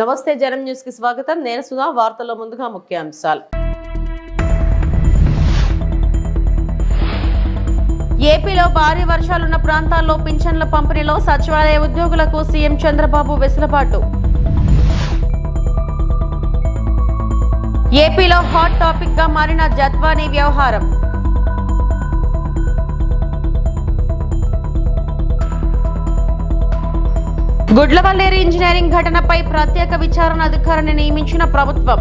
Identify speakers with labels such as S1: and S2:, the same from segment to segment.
S1: నమస్తే జనం న్యూస్కి స్వాగతం. నేను సుధా వార్తల్లో ముందుగా ముఖ్యాంశాలు. ఏపీలో భారీ వర్షాలున్న ప్రాంతాల్లో పింఛన్ల పంపిణీలో సచివాలయ ఉద్యోగులకు సీఎం చంద్రబాబు వెసులుబాటు. ఏపీలో హాట్ టాపిక్గా మారిన జత్వానీ వ్యవహారం. గుడ్లవల్లేరు ఇంజనీరింగ్ ఘటనపై ప్రత్యేక విచారణ అధికారిని నియమించిన ప్రభుత్వం.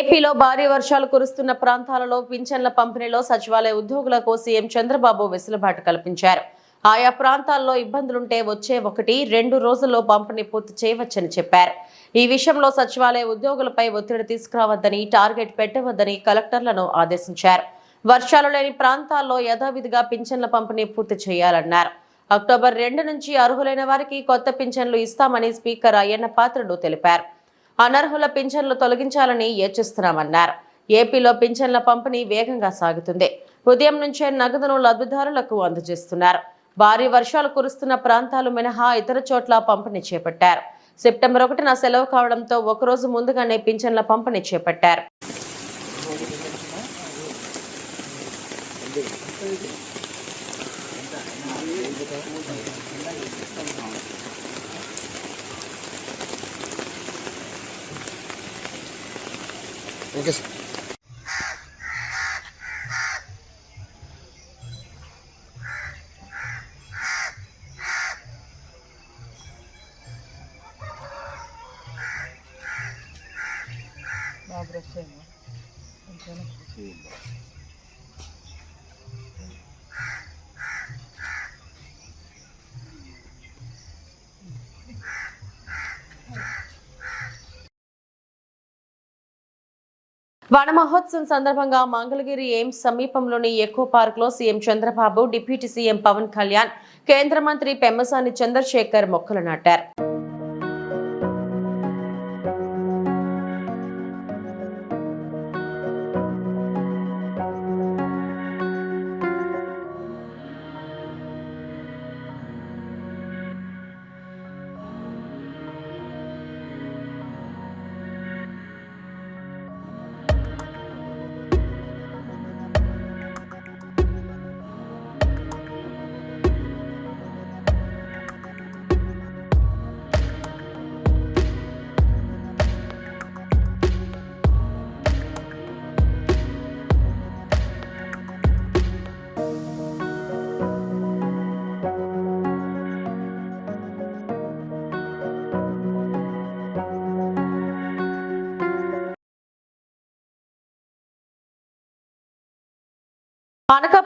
S1: ఏపీలో భారీ వర్షాలు కురుస్తున్న ప్రాంతాలలో పింఛన్ల పంపిణీలో సచివాలయ ఉద్యోగులకు సీఎం చంద్రబాబు వెసులుబాటు కల్పించారు. ఆయా ప్రాంతాల్లో ఇబ్బందులుంటే వచ్చే ఒకటి రెండు రోజుల్లో పంపిణీ పూర్తి చేయవచ్చని చెప్పారు. ఈ విషయంలో సచివాలయ ఉద్యోగులపై ఒత్తిడి తీసుకురావద్దని టార్గెట్ పెట్టవద్దని కలెక్టర్లను ఆదేశించారు. వర్షాలు లేని ప్రాంతాల్లో యథావిధిగా పింఛన్ల పంపిణీ పూర్తి చేయాలన్నారు. అక్టోబర్ రెండు నుంచి అర్హులైన వారికి కొత్త పింఛన్లు ఇస్తామని స్పీకర్ అయ్యన్న పాత్రుడు తెలిపారు. అనర్హుల పింఛన్లు తొలగించాలని యోచిస్తున్నామన్నారు. ఏపీలో పింఛన్ల పంపిణీ వేగంగా సాగుతుంది. ఉదయం నుంచే నగదును లబ్ధిదారులకు అందజేస్తున్నారు. భారీ వర్షాలు కురుస్తున్న ప్రాంతాలు మినహా ఇతర చోట్ల పంపిణీ చేపట్టారు. సెప్టెంబర్ ఒకటిన సెలవు కావడంతో ఒకరోజు ముందుగానే పింఛన్ల పంపిణీ చేపట్టారు.
S2: ఓకే సార్
S1: వన మహోత్సవం సందర్భంగా మంగళగిరి ఎయిమ్స్ సమీపంలోని ఎకో పార్క్లో CM Chandrababu deputy CM Pawan Kalyan కేంద్ర మంత్రి పెమ్మసాని చంద్రశేఖర్ మొక్కలు నాటారు.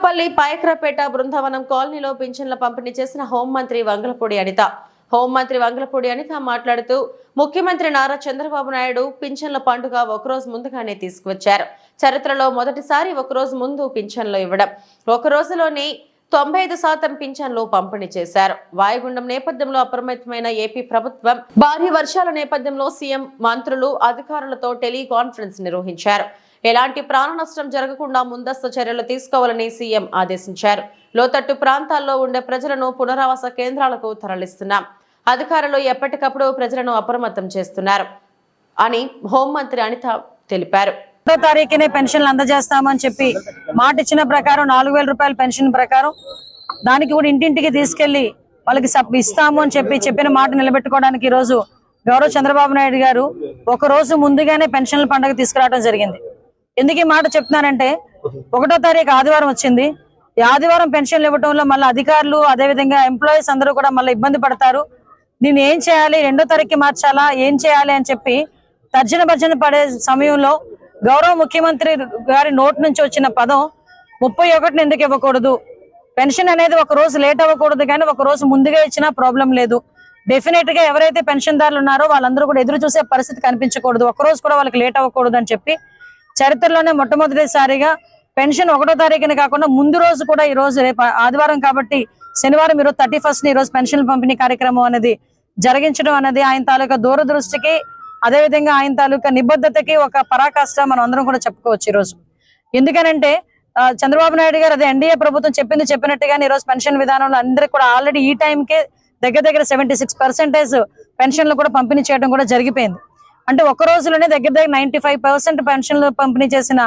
S1: అనకాపల్లి పాయక్రపేట బృందావనం కాలనీలో పింఛన్ల పంపిణీ చేసిన హోంమంత్రి వంగలపూడి అనిత. హోంమంత్రి వంగలపూడి అనిత మాట్లాడుతూ ముఖ్యమంత్రి నారా చంద్రబాబు నాయుడు పింఛన్ల పండుగ ఒకరోజు ముందుగానే తీసుకువచ్చారు. చరిత్రలో మొదటిసారి ఒకరోజు ముందు పింఛన్లు ఇవ్వడం. ఒక రోజులోనే తొంభై ఐదు శాతం పింఛన్లు పంపిణీ చేశారు. వాయుగుండం నేపథ్యంలో అప్రమత్తమైన ఏపీ ప్రభుత్వం భారీ వర్షాల నేపథ్యంలో సీఎం మంత్రులు అధికారులతో టెలికాన్ఫరెన్స్ నిర్వహించారు. ఎలాంటి ప్రాణ నష్టం జరగకుండా ముందస్తు చర్యలు తీసుకోవాలని సీఎం ఆదేశించారు. లోతట్టు ప్రాంతాల్లో ఉండే ప్రజలను పునరావాస కేంద్రాలకు తరలిస్తున్నాం. అధికారులు ఎప్పటికప్పుడు ప్రజలను అప్రమత్తం చేస్తున్నారు అని హోంమంత్రి అనిత తెలిపారు.
S3: ఒకటో తారీఖునే పెన్షన్లు అందజేస్తామని చెప్పి మాట ఇచ్చిన ప్రకారం నాలుగు వేల రూపాయల పెన్షన్ ప్రకారం దానికి కూడా ఇంటింటికి తీసుకెళ్ళి వాళ్ళకి సబ్ ఇస్తాము అని చెప్పి చెప్పిన మాట నిలబెట్టుకోవడానికి ఈరోజు రోజు గౌరవ చంద్రబాబు నాయుడు గారు ఒక రోజు ముందుగానే పెన్షన్ల పండుగ తీసుకురావడం జరిగింది. ఎందుకు ఈ మాట చెప్తున్నానంటే ఒకటో తారీఖు ఆదివారం వచ్చింది. ఈ ఆదివారం పెన్షన్లు ఇవ్వడంలో మళ్ళీ అధికారులు అదేవిధంగా ఎంప్లాయీస్ అందరూ కూడా మళ్ళీ ఇబ్బంది పడతారు. నేను ఏం చేయాలి రెండో తారీఖు మార్చాలా ఏం చేయాలి అని చెప్పి తర్జన భర్జన పడే సమయంలో గౌరవ ముఖ్యమంత్రి గారి నోటి నుంచి వచ్చిన పదం ముప్పై ఒకటిని ఎందుకు ఇవ్వకూడదు? పెన్షన్ అనేది ఒక రోజు లేట్ అవ్వకూడదు కానీ ఒక రోజు ముందుగా ఇచ్చినా ప్రాబ్లం లేదు. డెఫినెట్గా ఎవరైతే పెన్షన్దారులు ఉన్నారో వాళ్ళందరూ కూడా ఎదురు చూసే పరిస్థితి కనిపించకూడదు. ఒక రోజు కూడా వాళ్ళకి లేట్ అవ్వకూడదు అని చెప్పి చరిత్రలోనే మొట్టమొదటిసారిగా పెన్షన్ ఒకటో తారీఖున కాకుండా ముందు రోజు కూడా ఈ రోజు రేపు ఆదివారం కాబట్టి శనివారం ఈరోజు థర్టీ ఫస్ట్ ఈ రోజు పెన్షన్ పంపిణీ కార్యక్రమం అనేది జరిగించడం అనేది ఆయన తాలూకా దూరదృష్టికి అదేవిధంగా ఆయన తాలూకా నిబద్ధతకి ఒక పరాకాష్ట మనం అందరం కూడా చెప్పుకోవచ్చు ఈ రోజు ఎందుకనంటే చంద్రబాబు నాయుడు గారు అదే ఎన్డీఏ ప్రభుత్వం చెప్పింది చెప్పినట్టుగానే ఈరోజు పెన్షన్ విధానంలో అందరికి కూడా ఆల్రెడీ ఈ టైంకే దగ్గర దగ్గర సెవెంటీ సిక్స్ పర్సెంటేజ్ పెన్షన్లు కూడా పంపిణీ చేయడం కూడా జరిగిపోయింది. అంటే ఒక రోజులోనే దగ్గర దగ్గర నైన్టీ ఫైవ్ పర్సెంట్ పెన్షన్లు పంపిణీ చేసిన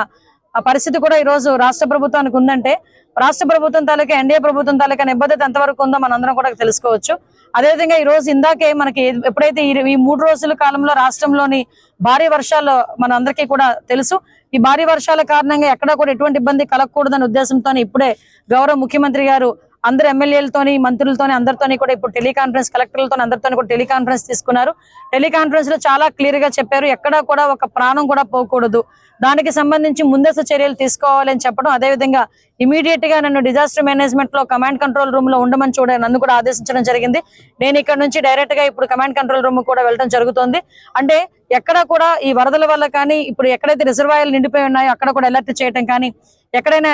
S3: పరిస్థితి కూడా ఈ రోజు రాష్ట్ర ప్రభుత్వానికి ఉందంటే రాష్ట్ర ప్రభుత్వం తాలూకా ఎన్డీఏ ప్రభుత్వం తాలూకా నిబద్ధత ఎంతవరకు ఉందో మనందరం కూడా తెలుసుకోవచ్చు. అదేవిధంగా ఈ రోజు ఇందాకే మనకి ఎప్పుడైతే ఈ ఈ మూడు రోజుల కాలంలో రాష్ట్రంలోని భారీ వర్షాలు మనందరికీ కూడా తెలుసు. ఈ భారీ వర్షాల కారణంగా ఎక్కడా కూడా ఎటువంటి ఇబ్బంది కలగకూడదనే ఉద్దేశంతో ఇప్పుడే గౌరవ ముఖ్యమంత్రి గారు అందరు ఎమ్మెల్యేలతోని మంత్రులతోని అందరితోని కూడా ఇప్పుడు టెలికాన్ఫరెన్స్ కలెక్టర్లతో అందరితోని కూడా టెలికాన్ఫరెన్స్ తీసుకున్నారు. టెలికాన్ఫరెన్స్లో చాలా క్లియర్గా చెప్పారు ఎక్కడా కూడా ఒక ప్రాణం కూడా పోకూడదు. దానికి సంబంధించి ముందస్తు చర్యలు తీసుకోవాలని చెప్పడం అదేవిధంగా ఇమీడియట్గా నన్ను డిజాస్టర్ మేనేజ్మెంట్లో కమాండ్ కంట్రోల్ రూమ్లో ఉండమని చూడ నన్ను కూడా ఆదేశించడం జరిగింది. నేను ఇక్కడ నుంచి డైరెక్ట్గా ఇప్పుడు కమాండ్ కంట్రోల్ రూమ్ కూడా వెళ్ళడం జరుగుతుంది. అంటే ఎక్కడ కూడా ఈ వరదల వల్ల కానీ ఇప్పుడు ఎక్కడైతే రిజర్వాయర్లు నిండిపోయి ఉన్నాయో అక్కడ కూడా అలర్ట్ చేయడం కానీ ఎక్కడైనా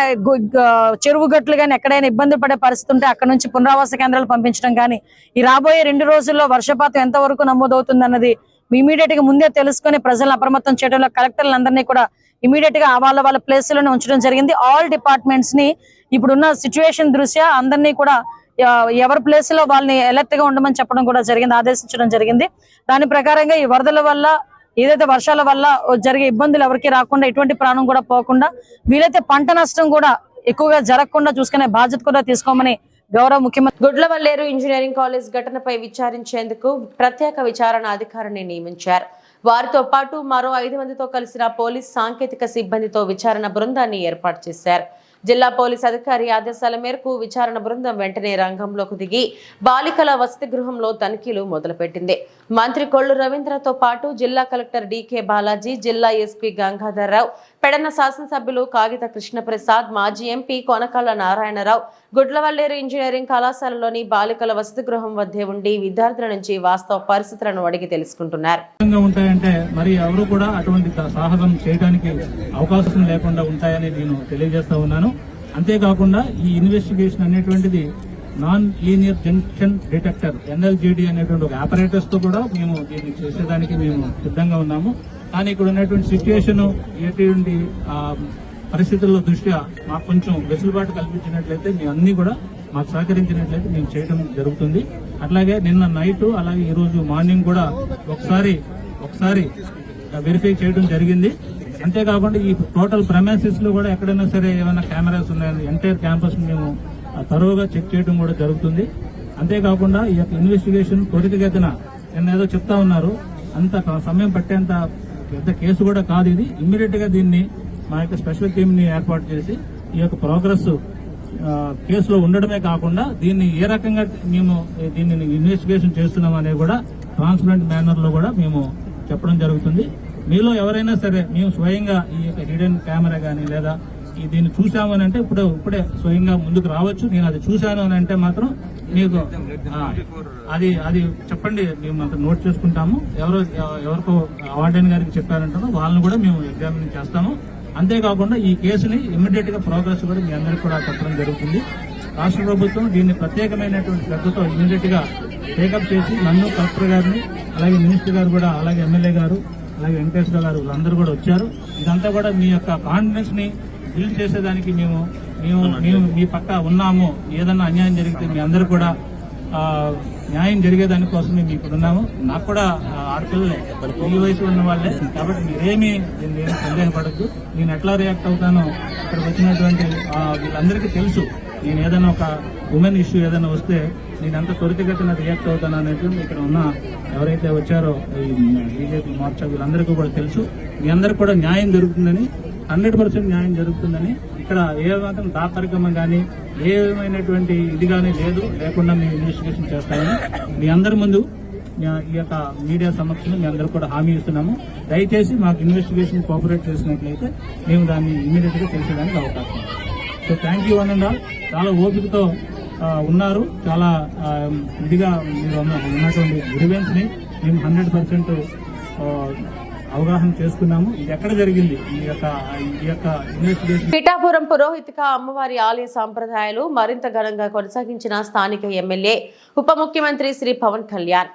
S3: చెరువు గట్లు కానీ ఎక్కడైనా ఇబ్బంది పడే పరిస్థితి ఉంటే అక్కడ నుంచి పునరావాస కేంద్రాలు పంపించడం కానీ ఈ రాబోయే రెండు రోజుల్లో వర్షపాతం ఎంత వరకు నమోదవుతుంది అన్నది ఇమీడియట్గా ముందే తెలుసుకొని ప్రజలను అప్రమత్తం చేయడంలో కలెక్టర్లందరినీ కూడా ఇమీడియట్గా వాళ్ళ వాళ్ళ ప్లేస్లోనే ఉంచడం జరిగింది. ఆల్ డిపార్ట్మెంట్స్ని ఇప్పుడున్న సిచ్యువేషన్ దృష్ట్యా అందరినీ కూడా ఎవరి ప్లేస్లో వాళ్ళని అలర్ట్గా ఉండమని చెప్పడం కూడా జరిగింది ఆదేశించడం జరిగింది. దాని ప్రకారంగా ఈ వరదల వల్ల ఏదైతే వర్షాల వల్ల జరిగే ఇబ్బందులు ఎవరికి రాకుండా ఎటువంటి ప్రాణం కూడా పోకుండా వీలైతే పంట నష్టం కూడా ఎక్కువగా జరగకుండా చూసుకునే బాధ్యత కూడా తీసుకోమని గౌరవ ముఖ్యమంత్రి
S1: గుడ్లవల్లేరు ఇంజనీరింగ్ కాలేజ్ ఘటనపై విచారించేందుకు ప్రత్యేక విచారణ అధికారిని నియమించారు. వారితో పాటు మరో ఐదు మందితో కలిసిన పోలీస్ సాంకేతిక సిబ్బందితో విచారణ బృందాన్ని ఏర్పాటు చేశారు. జిల్లా పోలీస్ అధికారి ఆదేశాల మేరకు విచారణ బృందం వెంటనే రంగంలోకి దిగి బాలికల వసతి గృహంలో తనిఖీలు మొదలుపెట్టింది. మంత్రి కొల్లు రవీంద్రతో పాటు జిల్లా కలెక్టర్ డికే బాలాజీ జిల్లా ఎస్పీ గంగాధర్రావు పెడన శాసనసభ్యులు కాగిత కృష్ణప్రసాద్ మాజీ ఎంపీ కొనకళ్ళ నారాయణరావు గుడ్లవల్లేరు ఇంజనీరింగ్ కళాశాలలోని బాలికల వసతి గృహం వద్దే ఉండి విద్యార్థుల నుంచి వాస్తవ పరిస్థితులను అడిగి తెలుసుకుంటున్నారు.
S4: ఉంటాయంటే మరి ఎవరు కూడా అటువంటి సాహసం చేయడానికి అవకాశం లేకుండా ఉంటాయని నేను తెలియజేస్తా ఉన్నాను. అంతేకాకుండా ఈ ఇన్వెస్టిగేషన్ అనేటువంటిది non linear junction detector NLJD అనేటువంటి ఒక ఆపరేటర్స్తో కూడా మేము దీన్ని చేసేదానికి మేము సిద్ధంగా ఉన్నాము. కానీ ఇక్కడ ఉన్నటువంటి సిచ్యుయేషన్ ఎటువంటి పరిస్థితుల దృష్ట్యా మాకు కొంచెం వెసులుబాటు కల్పించినట్లయితే మీ అన్ని కూడా మాకు సహకరించినట్లయితే మేము చేయడం జరుగుతుంది. అట్లాగే నిన్న నైట్ అలాగే ఈరోజు మార్నింగ్ కూడా ఒకసారి ఒకసారి వెరిఫై చేయడం జరిగింది. అంతేకాకుండా ఈ టోటల్ ప్రమైసెస్లో కూడా ఎక్కడైనా సరే ఏమైనా కెమెరాస్ ఉన్నాయని ఎంటైర్ క్యాంపస్ మేము తరువుగా చెక్ చేయడం కూడా జరుగుతుంది. అంతేకాకుండా ఈ యొక్క ఇన్వెస్టిగేషన్ త్వరితగతిన నిన్న ఏదో చెప్తా ఉన్నారు. అంత సమయం పట్టేంత పెద్ద కేసు కూడా కాదు ఇది. ఇమ్మీడియట్గా దీన్ని మా యొక్క స్పెషల్ టీమ్ని ఏర్పాటు చేసి ఈ యొక్క ప్రోగ్రెస్ కేసులో ఉండడమే కాకుండా దీన్ని ఏ రకంగా మేము దీన్ని ఇన్వెస్టిగేషన్ చేస్తున్నాం అనేది కూడా ట్రాన్స్పరెంట్ మేనర్లో కూడా మేము చెప్పడం జరుగుతుంది. మీలో ఎవరైనా సరే మేము స్వయంగా ఈ యొక్క హిడెన్ కెమెరా కానీ లేదా దీన్ని చూసాము అని అంటే ఇప్పుడు ఇప్పుడే స్వయంగా ముందుకు రావచ్చు. నేను అది చూశాను అని అంటే మాత్రం మీకు అది అది చెప్పండి. మేము అంత నోట్ చేసుకుంటాము. ఎవరు ఎవరికో అవార్డెన్ గారికి చెప్పారంటారో వాళ్ళని కూడా మేము ఎగ్జామిన్ చేస్తాము. అంతేకాకుండా ఈ కేసుని ఇమ్మీడియట్గా ప్రోగ్రెస్ కూడా మీ అందరికి కూడా చెప్పడం జరుగుతుంది. రాష్ట్ర ప్రభుత్వం దీన్ని ప్రత్యేకమైనటువంటి శ్రద్ధతో ఇమ్మీడియట్గా టేకప్ చేసి నన్ను కలెక్టర్ గారిని అలాగే మినిస్టర్ గారు కూడా అలాగే ఎమ్మెల్యే గారు అలాగే వెంకటేశ్వర గారు వీళ్ళందరూ కూడా వచ్చారు. ఇదంతా కూడా మీ యొక్క కాన్ఫిడెన్స్ని బిల్డ్ చేసేదానికి మేము మేము మేము మీ పక్క ఉన్నాము. ఏదన్నా అన్యాయం జరిగితే మీ అందరూ కూడా న్యాయం జరిగేదాని కోసం మేము ఇక్కడ ఉన్నాము. నాకు కూడా ఆడపిల్లలే. ఈ వయసు ఉన్న వాళ్ళే. కాబట్టి మీరేమీ దీన్ని ఏమీ సందేహపడద్దు. నేను ఎట్లా రియాక్ట్ అవుతానో ఇక్కడ వచ్చినటువంటి వీళ్ళందరికీ తెలుసు. నేను ఏదైనా ఒక ఉమెన్ ఇష్యూ ఏదైనా వస్తే నేను ఎంత త్వరితగతిన రియాక్ట్ అవుతాను అనేది ఇక్కడ ఉన్న ఎవరైతే వచ్చారో ఈ బీజేపీ మోర్చా వీళ్ళందరికీ కూడా తెలుసు. మీ అందరికి కూడా న్యాయం జరుగుతుందని హండ్రెడ్ పర్సెంట్ న్యాయం జరుగుతుందని ఇక్కడ ఏ మాత్రం దాపరికం కానీ ఏమైనటువంటి ఇది కానీ లేదు. లేకుండా మేము ఇన్వెస్టిగేషన్ చేస్తామని మీ అందరి ముందు ఈ యొక్క మీడియా సమక్షంలో మీ అందరూ కూడా హామీ ఇస్తున్నాము. దయచేసి మాకు ఇన్వెస్టిగేషన్ కోఆపరేట్ చేసినట్లయితే మేము దాన్ని ఇమీడియట్గా తెలిసేదానికి అవకాశం so thank you one and చాలా ఓపికతో ఉన్నారు. చాలా ఇదిగా మీరు ఉన్న- ఉన్నటువంటి గ్రివెన్స్ని మేము హండ్రెడ్ పర్సెంట్ అవగాహన చేసుకున్నాము. ఇది ఎక్కడ జరిగింది? ఈ యొక్క ఈ యొక్క ఇన్వెస్టిగేషన్
S1: పిఠాపురం పురోహితిక అమ్మవారి ఆలయ సాంప్రదాయాలు మరింత ఘనంగా కొనసాగించిన స్థానిక ఎమ్మెల్యే ఉప ముఖ్యమంత్రి శ్రీ పవన్ కళ్యాణ్.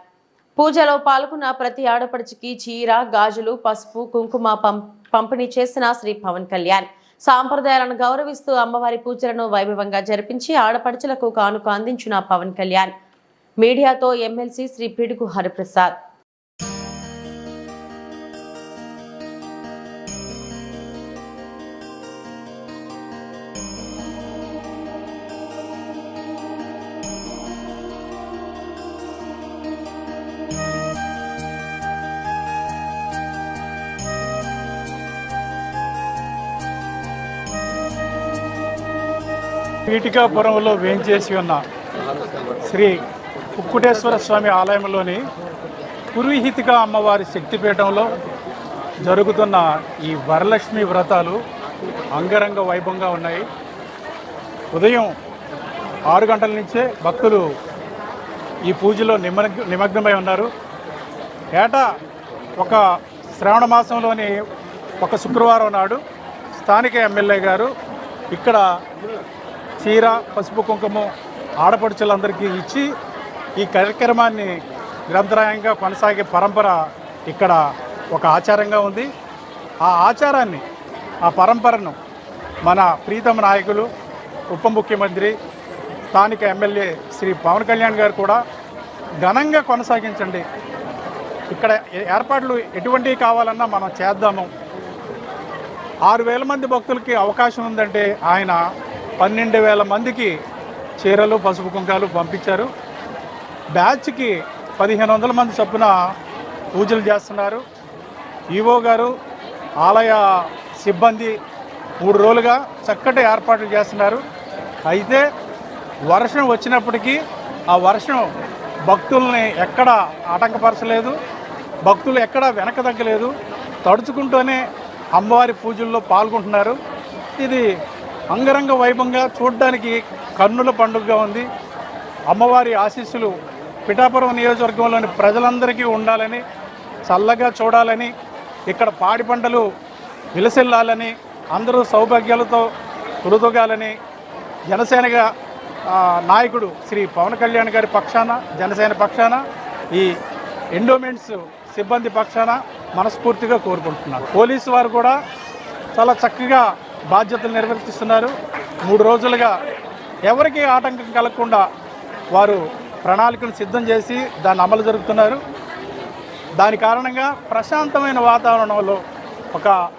S1: పూజలో పాల్గొన్న ప్రతి ఆడపడుచుకి చీర గాజులు పసుపు కుంకుమ పం- పంపిణీ చేసిన శ్రీ పవన్ కళ్యాణ్. సాంప్రదాయాలను గౌరవిస్తూ అమ్మవారి పూజలను వైభవంగా జరిపించి ఆడపడుచులకు కానుక అందించిన పవన్ కళ్యాణ్. మీడియాతో ఎమ్మెల్సీ శ్రీ పిడుగు హరిప్రసాద్.
S5: పీఠికాపురంలో వేంచేసి ఉన్న శ్రీ కుక్కుటేశ్వర స్వామి ఆలయంలోని పురోహితిక అమ్మవారి శక్తిపీఠంలో జరుగుతున్న ఈ వరలక్ష్మి వ్రతాలు అంగరంగ వైభవంగా ఉన్నాయి. ఉదయం ఆరు గంటల నుంచే భక్తులు ఈ పూజలో నిమగ్న నిమగ్నమై ఉన్నారు. ఏటా ఒక శ్రావణ మాసంలోని ఒక శుక్రవారం నాడు స్థానిక ఎమ్మెల్యే గారు ఇక్కడ చీర పసుపు కుంకుమ ఆడపడుచులందరికీ ఇచ్చి ఈ కార్యక్రమాన్ని నిరంతరాయంగా కొనసాగే పరంపర ఇక్కడ ఒక ఆచారంగా ఉంది. ఆ ఆచారాన్ని ఆ పరంపరను మన ప్రీతమ నాయకులు ఉప ముఖ్యమంత్రి స్థానిక ఎమ్మెల్యే శ్రీ పవన్ కళ్యాణ్ గారు కూడా ఘనంగా కొనసాగించండి. ఇక్కడ ఏర్పాట్లు ఎటువంటివి కావాలన్నా మనం చేద్దాము. ఆరు వేల మంది భక్తులకి అవకాశం ఉందంటే ఆయన పన్నెండు వేల మందికి చీరలు పసుపు కుంకాలు పంపించారు. బ్యాచ్కి పదిహేను వందల మంది చొప్పున పూజలు చేస్తున్నారు. ఈవో గారు ఆలయ సిబ్బంది మూడు రోజులుగా చక్కటి ఏర్పాట్లు చేస్తున్నారు. అయితే వర్షం వచ్చినప్పటికీ ఆ వర్షం భక్తుల్ని ఎక్కడ ఆటంకపరచలేదు భక్తులు ఎక్కడ వెనక తగ్గలేదు. తడుచుకుంటూనే అమ్మవారి పూజల్లో పాల్గొంటున్నారు. ఇది అంగరంగ వైభవంగా చూడడానికి కన్నుల పండుగగా ఉంది. అమ్మవారి ఆశీస్సులు పిఠాపురం నియోజకవర్గంలోని ప్రజలందరికీ ఉండాలని చల్లగా చూడాలని ఇక్కడ పాడి పంటలు విలసిల్లాలని అందరూ సౌభాగ్యాలతో తులుదొగాలని జనసేనగా నాయకుడు శ్రీ పవన్ కళ్యాణ్ గారి పక్షాన జనసేన పక్షాన ఈ ఎండోమెంట్స్ సిబ్బంది పక్షాన మనస్ఫూర్తిగా కోరుకుంటున్నారు పోలీసు వారు కూడా చాలా చక్కగా బాధ్యతలు నిర్వర్తిస్తున్నారు మూడు రోజులుగా ఎవరికి ఆటంకం కలగకుండా వారు ప్రణాళికలు సిద్ధం చేసి దాన్ని అమలు జరుపుతున్నారు. దాని కారణంగా ప్రశాంతమైన వాతావరణంలో ఒక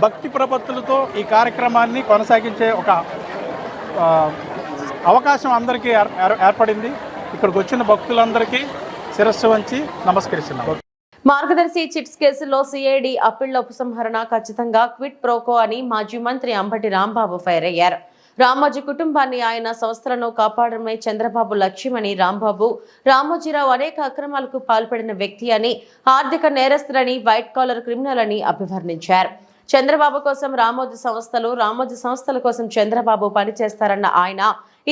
S5: భక్తి ప్రపత్తులతో ఈ కార్యక్రమాన్ని కొనసాగించే ఒక అవకాశం అందరికీ ఏర్- ఏర్- ఏర్పడింది. ఇక్కడికి వచ్చిన భక్తులందరికీ శిరస్సు వంచి నమస్కరిస్తున్నాం.
S1: మార్గదర్శి చిట్స్ కేసులో సిఐడి అప్పిళ్ళ ఉపసంహరణ ఖచ్చితంగా క్విట్ ప్రోకో అని మాజీ మంత్రి అంబటి రాంబాబు ఫైర్ అయ్యారు. రామోజీ కుటుంబాన్ని ఆయన సంస్థలను కాపాడడమే చంద్రబాబు లక్ష్యమని రాంబాబు రామోజీరావు అనేక అక్రమాలకు పాల్పడిన వ్యక్తి అని ఆర్థిక నేరస్తులని వైట్ కాలర్ క్రిమినల్ అని అభివర్ణించారు. చంద్రబాబు కోసం రామోజీ సంస్థలు రామోజీ సంస్థల కోసం చంద్రబాబు పనిచేస్తారన్న ఆయన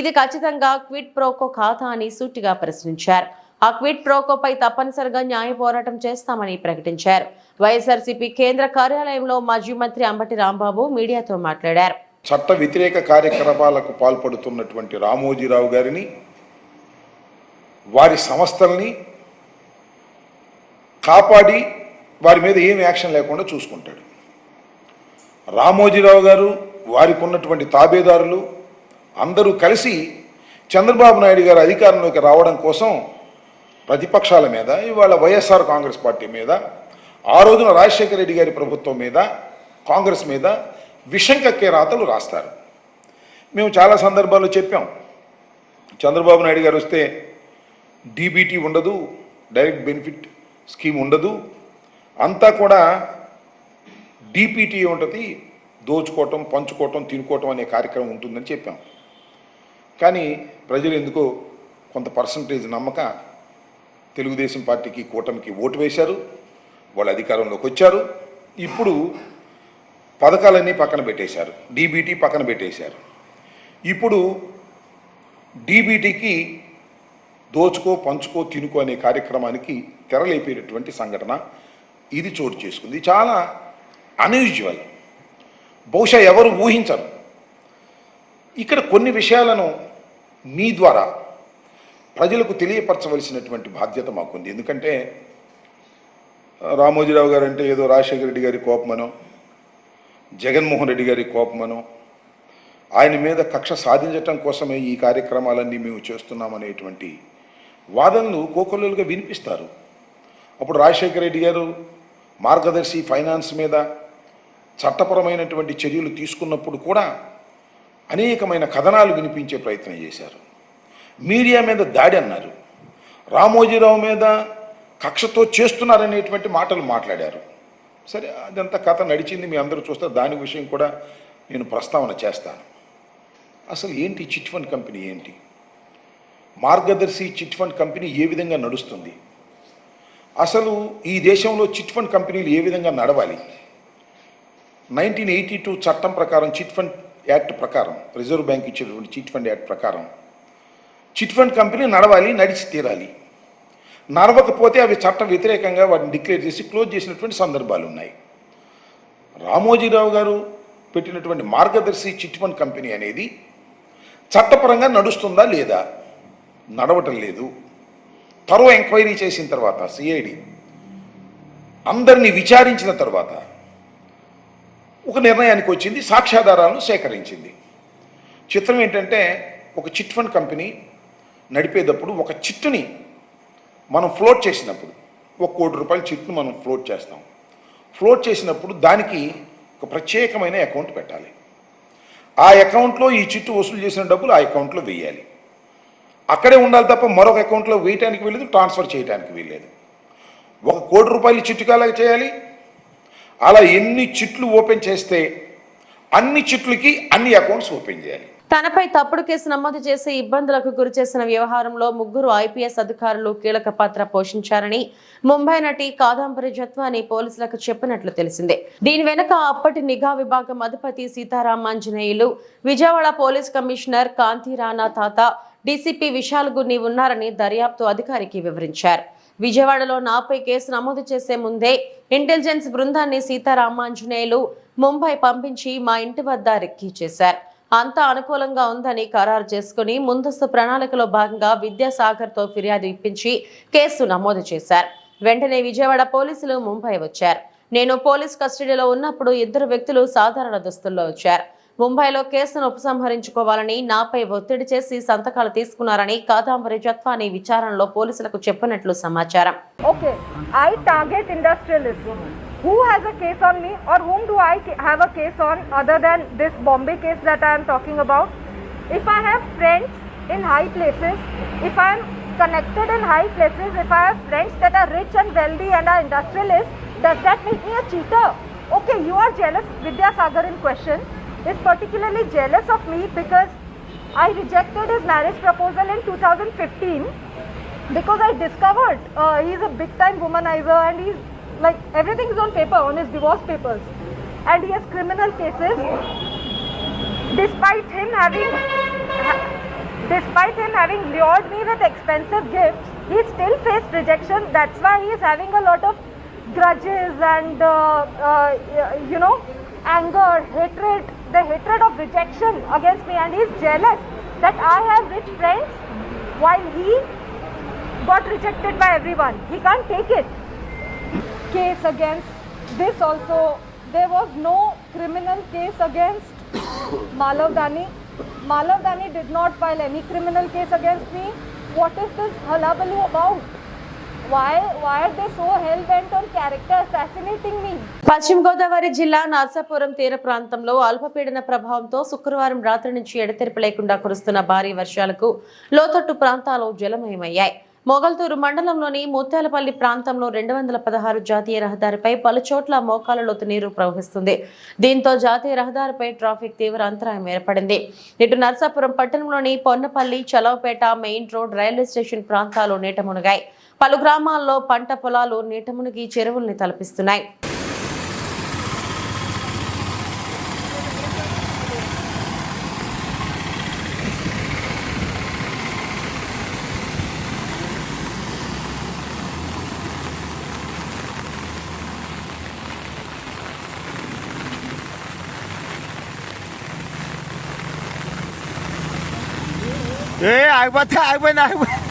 S1: ఇది ఖచ్చితంగా క్విట్ ప్రోకో ఖాతా అని సూటిగా ప్రశ్నించారు. ఆ క్విట్ ప్రోకోపై తప్పనిసరిగా న్యాయ పోరాటం చేస్తామని ప్రకటించారు. వైఎస్ఆర్సీపీ కేంద్ర కార్యాలయంలో మాజీ మంత్రి అంబటి రాంబాబు మీడియాతో మాట్లాడారు.
S6: చట్ట వ్యతిరేక కార్యక్రమాలకు పాల్పడుతున్నటువంటి రామోజీరావు గారిని వారి సంస్థల్ని కాపాడి వారి మీద ఏం యాక్షన్ లేకుండా చూసుకుంటాడు. రామోజీరావు గారు వారికి ఉన్నటువంటి తాబేదారులు అందరూ కలిసి చంద్రబాబు నాయుడు గారు అధికారంలోకి రావడం కోసం ప్రతిపక్షాల మీద ఇవాళ వైఎస్ఆర్ కాంగ్రెస్ పార్టీ మీద ఆ రోజున రాజశేఖర రెడ్డి గారి ప్రభుత్వం మీద కాంగ్రెస్ మీద విషం కక్కే రాతలు రాస్తారు. మేము చాలా సందర్భాల్లో చెప్పాం. చంద్రబాబు నాయుడు గారు వస్తే డీబీటీ ఉండదు డైరెక్ట్ బెనిఫిట్ స్కీమ్ ఉండదు అంతా కూడా డీపీటీ ఉంటుంది దోచుకోవటం పంచుకోవటం తినుకోవటం అనే కార్యక్రమం ఉంటుందని చెప్పాం. కానీ ప్రజలు ఎందుకో కొంత పర్సంటేజ్ నమ్మక తెలుగుదేశం పార్టీకి కూటమికి ఓటు వేశారు. వాళ్ళు అధికారంలోకి వచ్చారు. ఇప్పుడు పథకాలన్నీ పక్కన పెట్టేశారు. డీబీటీ పక్కన పెట్టేశారు. ఇప్పుడు డీబీటీకి దోచుకో పంచుకో తినుకో అనే కార్యక్రమానికి తెరలేపేటటువంటి సంఘటన ఇది చోటు చేసుకుంది. చాలా అన్యూజువల్ బహుశా ఎవరు ఊహించరు. ఇక్కడ కొన్ని విషయాలను మీ ద్వారా ప్రజలకు తెలియపరచవలసినటువంటి బాధ్యత మాకుంది. ఎందుకంటే రామోజీరావు గారు అంటే ఏదో రాజశేఖర రెడ్డి గారి కోపమనో జగన్మోహన్ రెడ్డి గారి కోపమనో ఆయన మీద కక్ష సాధించటం కోసమే ఈ కార్యక్రమాలన్నీ మేము చేస్తున్నామనేటువంటి వాదనలు కోకొల్లలుగా వినిపిస్తారు. అప్పుడు రాజశేఖర రెడ్డి గారు మార్గదర్శి ఫైనాన్స్ మీద చట్టపరమైనటువంటి చర్యలు తీసుకున్నప్పుడు కూడా అనేకమైన కథనాలు వినిపించే ప్రయత్నం చేశారు. మీడియా మీద దాడి అన్నారు. రామోజీరావు మీద కక్షతో చేస్తున్నారనేటువంటి మాటలు మాట్లాడారు. సరే అదంతా కథ నడిచింది మీ అందరూ చూస్తే దాని విషయం కూడా నేను ప్రస్తావన చేస్తాను. అసలు ఏంటి చిట్ ఫండ్ కంపెనీ ఏంటి? మార్గదర్శి చిట్ ఫండ్ కంపెనీ ఏ విధంగా నడుస్తుంది? అసలు ఈ దేశంలో చిట్ ఫండ్ కంపెనీలు ఏ విధంగా నడవాలి? నైన్టీన్ ఎయిటీ టూ చట్టం ప్రకారం చిట్ ఫండ్ యాక్ట్ ప్రకారం రిజర్వ్ బ్యాంక్ ఇచ్చేటువంటి చిట్ ఫండ్ యాక్ట్ ప్రకారం చిట్ ఫండ్ కంపెనీ నడవాలి నడిచి తీరాలి. నడవకపోతే అవి చట్ట వ్యతిరేకంగా వాటిని డిక్లేర్ చేసి క్లోజ్ చేసినటువంటి సందర్భాలు ఉన్నాయి. రామోజీరావు గారు పెట్టినటువంటి మార్గదర్శి చిట్ ఫండ్ కంపెనీ అనేది చట్టపరంగా నడుస్తుందా లేదా? నడవటం లేదు. తరో ఎంక్వైరీ చేసిన తర్వాత సిఐడి అందరినీ విచారించిన తర్వాత ఒక నిర్ణయానికి వచ్చింది సాక్ష్యాధారాలను సేకరించింది. చిత్రం ఏంటంటే ఒక చిట్ ఫండ్ కంపెనీ నడిపేటప్పుడు ఒక చిట్టుని మనం ఫ్లోట్ చేసినప్పుడు ఒక కోటి రూపాయల చిట్టును మనం ఫ్లోట్ చేస్తాం. ఫ్లోట్ చేసినప్పుడు దానికి ఒక ప్రత్యేకమైన అకౌంట్ పెట్టాలి. ఆ అకౌంట్లో ఈ చిట్టు వసూలు చేసిన డబ్బులు ఆ అకౌంట్లో వేయాలి. అక్కడే ఉండాలి తప్ప మరొక అకౌంట్లో వేయటానికి వెళ్ళలేదు ట్రాన్స్ఫర్ చేయడానికి వెళ్ళలేదు ఒక కోటి రూపాయలు చిట్టుకాలాగా చేయాలి. అలా ఎన్ని చిట్లు ఓపెన్ చేస్తే అన్ని చిట్లకి అన్ని అకౌంట్స్ ఓపెన్ చేయాలి.
S1: తనపై తప్పుడు కేసు నమోదు చేసి ఇబ్బందులకు గురిచేసిన వ్యవహారంలో ముగ్గురు ఐపీఎస్ అధికారులు కీలక పాత్ర పోషించారని ముంబై నటి కాదంబరి జత్వాని పోలీసులకు చెప్పినట్లు తెలిసిందే. దీని వెనుక అప్పటి నిఘా విభాగం అధిపతి Sitaram Anjaneyulu Vijayawada police commissioner Kanti Rana Tata DCP Vishal Gunni ఉన్నారని దర్యాప్తు అధికారికి వివరించారు. విజయవాడలో నాపై కేసు నమోదు చేసే ముందే ఇంటెలిజెన్స్ బృందాన్ని సీతారామాంజనేయులు ముంబై పంపించి మా ఇంటి వద్ద రెక్కీ చేశారు. అంతా అనుకూలంగా ఉందని ఖరారు చేసుకుని ముందస్తు ప్రణాళికలో భాగంగా విద్యాసాగర్తో ఫిర్యాదు ఇప్పించి కేసు నమోదు చేశారు. వెంటనే విజయవాడ పోలీసులు ముంబై వచ్చారు. నేను పోలీస్ కస్టడీలో ఉన్నప్పుడు ఇద్దరు వ్యక్తులు సాధారణ దుస్తుల్లో వచ్చారు. ముంబైలో కేసును ఉపసంహరించుకోవాలని నాపై ఒత్తిడి చేసి సంతకాలు తీసుకున్నారని కాదాంబరి జత్వాని విచారణలో పోలీసులకు చెప్పినట్లు సమాచారం.
S7: Okay I target. Who has a case on me or whom do I have a case on other than this Bombay case that I am talking about? If I have friends in high places, if I am connected in high places, if I have friends that are rich and wealthy and are industrialists, does that make me a cheater? Okay, you are jealous. Vidya Sagar in question is particularly jealous of me because I rejected his marriage proposal in 2015 because I discovered uh, he's a big time womanizer and he's like everything is on paper on his divorce papers and he has criminal cases despite him having ha- despite him having lured me with expensive gifts he still faced rejection that's why he is having a lot of grudges and uh, uh, you know anger hatred the hatred of rejection against me and he is jealous that i have rich friends while he got rejected by everyone. He can't take it. Case against this also, there was no criminal case against Malav Dani. Malav Dani did not file any criminal case against me. What is this hullabaloo about? Why, why are they so hell bent on character assassinating me?
S1: పశ్చిమ గోదావరి జిల్లా నర్సాపురం తీర ప్రాంతంలో అల్పపీడన ప్రభావంతో శుక్రవారం రాత్రి నుంచి ఎడతెరిపి లేకుండా కురుస్తున్న భారీ వర్షాలకు లోతట్టు ప్రాంతాలు జలమయమయ్యాయి మొగల్తూరు మండలంలోని ముత్యాలపల్లి ప్రాంతంలో రెండు వందల పదహారు జాతీయ రహదారిపై పలు చోట్ల మోకాల లోతు నీరు ప్రవహిస్తుంది. దీంతో జాతీయ రహదారిపై ట్రాఫిక్ తీవ్ర అంతరాయం ఏర్పడింది. ఇటు నర్సాపురం పట్టణంలోని Ponnapalli Chalavapeta main road railway station ప్రాంతాలు నీట మునిగాయి. పలు గ్రామాల్లో పంట పొలాలు నీట మునిగి చెరువుల్ని తలపిస్తున్నాయి.
S8: Yeah,
S2: I went, I went, I went.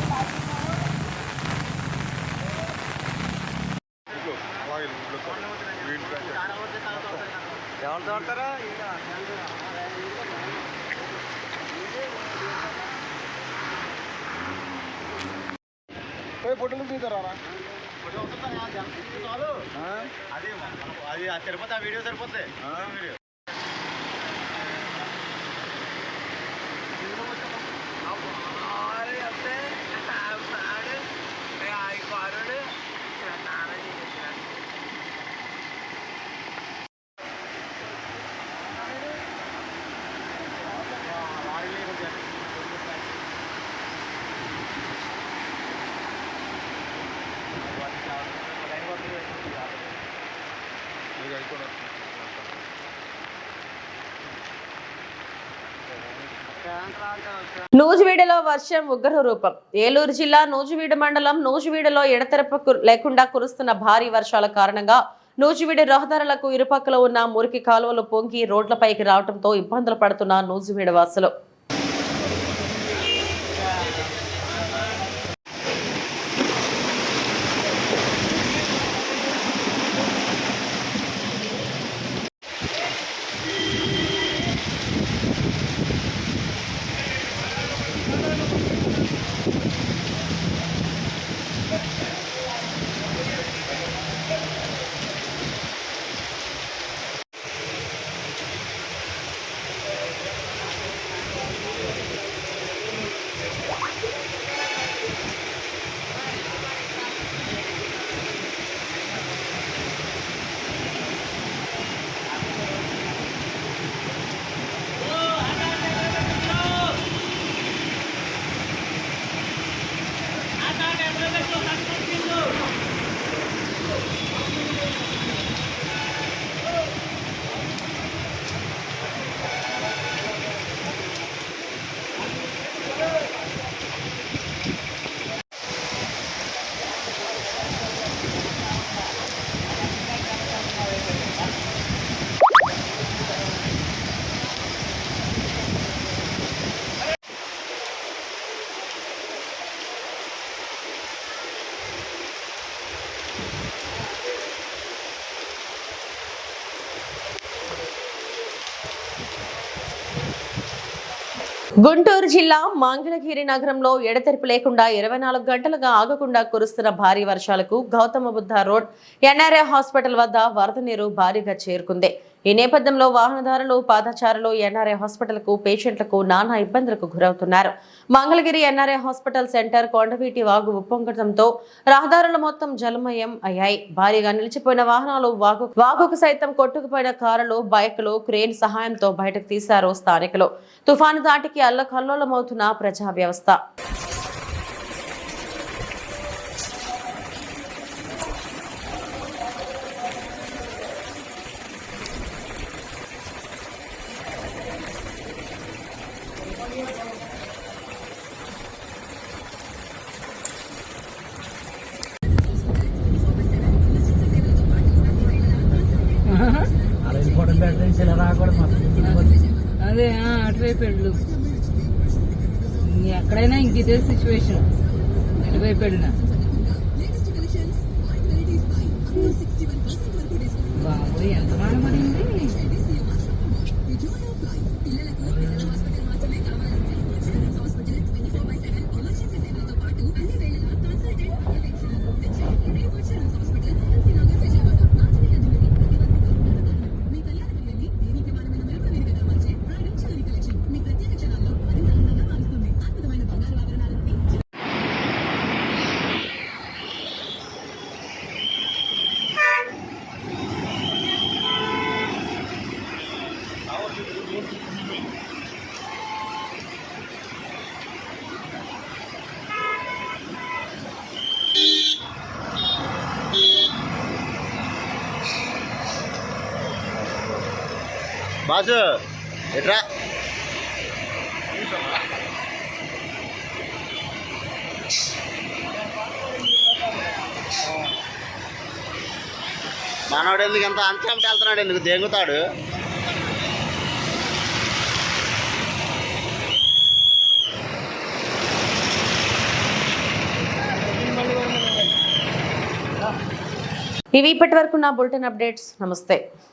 S1: నూజివీడలో వర్షం ఉగ్ర రూపం ఏలూరు జిల్లా నూజివీడు మండలం నూజివీడులో ఎడతెరపు కు- లేకుండా కురుస్తున్న భారీ వర్షాల కారణంగా నూజివీడు రహదారులకు ఇరుపక్కల ఉన్న మురికి కాలువలు పొంగి రోడ్లపైకి రావడంతో ఇబ్బందులు పడుతున్న నూజివీడు వాసులు. Thank you. గుంటూరు జిల్లా మాంగళగిరి నగరంలో ఎడతెరిపి లేకుండా ఇరవై నాలుగు గంటలుగా ఆగకుండా కురుస్తున్న భారీ వర్షాలకు Gautama Buddha road NRA hospital వద్ద వరద నీరు భారీగా చేరుకుంది. ఈ నేపథ్యంలో వాహనదారులు పాదచారులు ఎన్ఆర్ఏ హాస్పిటల్కు పేషెంట్లకు నానా ఇబ్బందులకు గురవుతున్నారు. Mangalagiri NRA hospital centre Kondaveeti Vagu ఉప్పొంగడంతో రహదారులు మొత్తం జలమయం అయ్యాయి. భారీగా నిలిచిపోయిన వాహనాలు వాగు వాగుకు సైతం కొట్టుకుపోయిన కారులు బైకులు క్రేన్ సహాయంతో బయటకు తీశారు స్థానికులు. తుఫాను దాటికి అల్లకల్లోలమవుతున్న ప్రజా వ్యవస్థ.
S8: అదే ఆ, అటువైపు వెళ్ళు. ఎక్కడైనా ఇంక ఇదే సిచ్యువేషన్ ఎటువైపు వెళ్ళినా. బాబు ఎంత మాట
S2: బాసు ఎట్రా? మనవాడు ఎందుకు ఎంత అంచంటే వెళ్తున్నాడు? ఎందుకు దెంగుతాడు?
S1: ఇవి ఇప్పటి వరకు నా బులెటిన్ అప్డేట్స్. నమస్తే.